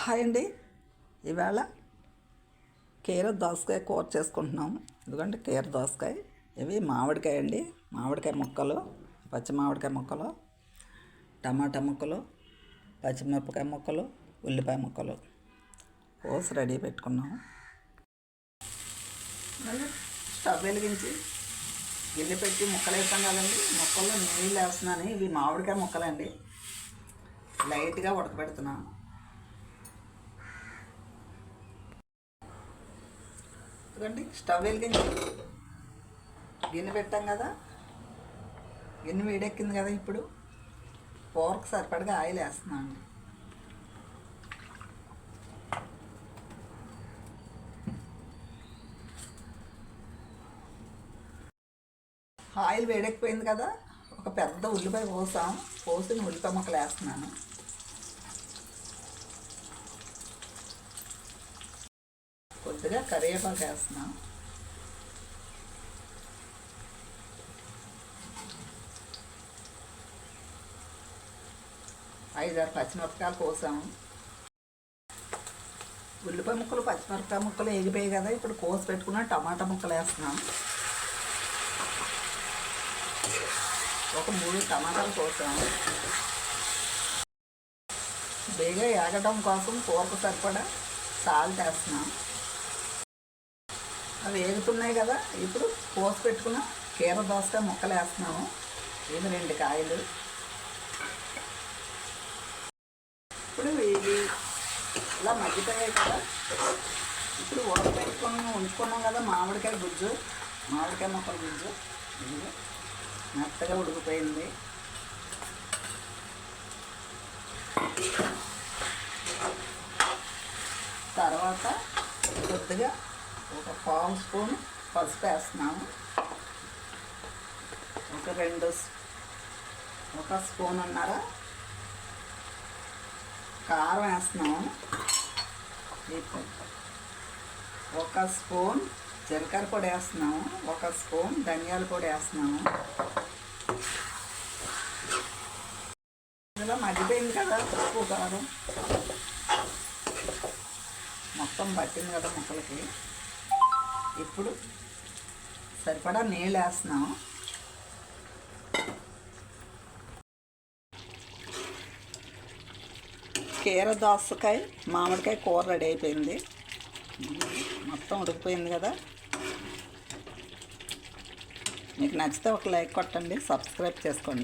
Hi అండి. ఇవాళ కీర దోసకాయ కూర చేసుకుంటున్నాం. ఎందుకంటే కీర దోసకాయ ఇవి మామిడికాయ అండి. మామిడికాయ ముక్కలు పచ్చి మామిడికాయ ముక్కలు టమాటా ముక్కలు పచ్చిమిరపకాయ ముక్కలు ఉల్లిపాయ ముక్కలు. కోసి రెడీ పెట్టుకున్నాం. మళ్ళీ స్టవ్ వెలిగించి గిన్నె పెట్టి ముక్కలు వేస్తాం కదండి. ముక్కల్లో నీళ్ళు వేస్తున్నాను. ఇవి మామిడికాయ ముక్కలండి. లైట్గా ఉడకబెడుతున్నాను. ఎందుకంటే స్టవ్ వెలిగించి. గిన్నె పెట్టాం కదా. గిన్నె వేడెక్కింది కదా ఇప్పుడు. పోర్క్ సరిపడగా ఆయిల్ వేస్తున్నాను అండి. ఆయిల్ వేడెక్కిపోయింది కదా. ఒక పెద్ద ఉల్లిపాయ పోసాం. పోసిన ఉల్లిపాయ ముక్కలు వేస్తున్నాను. కొద్దిగా కరివేపాకు వేస్తున్నాం. ఐదారు పచ్చిమిరపకాయలు కోసాము. ఉల్లిపాయ ముక్కలు పచ్చిమిరపకాయ ముక్కలు ఎగిపోయాయి కదా ఇప్పుడు కోసి పెట్టుకున్న టమాటా ముక్కలు వేస్తున్నాం. ఒక మూడు టమాటాలు కోసాము. బేగా ఏగడం కోసం కూరకు సరిపడా సాల్ట్ వేస్తున్నాం. అవి వేగుతున్నాయి కదా ఇప్పుడు కోసి పెట్టుకున్న కీర దోసకాయ ముక్కలు వేస్తున్నాము. ఇవి రెండు కాయలు. ఇప్పుడు ఇవి ఇలా మగ్గిపోయాయి కదా. ఇప్పుడు ఊర పెట్టుకుని ఉంచుకున్నాం కదా మామిడికాయ గుజ్జు మామిడికాయ ముక్కల గుజ్జు. ఇది మెత్తగా ఉడికిపోయింది. తర్వాత కొద్దిగా ఒక పావు స్పూన్ పసుపు వేస్తున్నాము. ఒక రెండు ఒక స్పూన్ అన్నార కారం వేస్తున్నాము. ఒక స్పూన్ జీలకర్ర పొడి వేస్తున్నాము. ఒక స్పూన్ ధనియాల పొడి వేస్తున్నాము. ఇందులో మగ్గిపోయింది కదా ఉప్పు కారం. మొత్తం పట్టింది కదా ముక్కలకి. ఇప్పుడు సరిపడా నీళ్ళు వేస్తున్నాము కీర దోసకాయ మామిడికాయ కూర రెడీ అయిపోయింది. మొత్తం ఉడికిపోయింది కదా. మీకు నచ్చితే ఒక లైక్ కొట్టండి సబ్స్క్రైబ్ చేసుకోండి.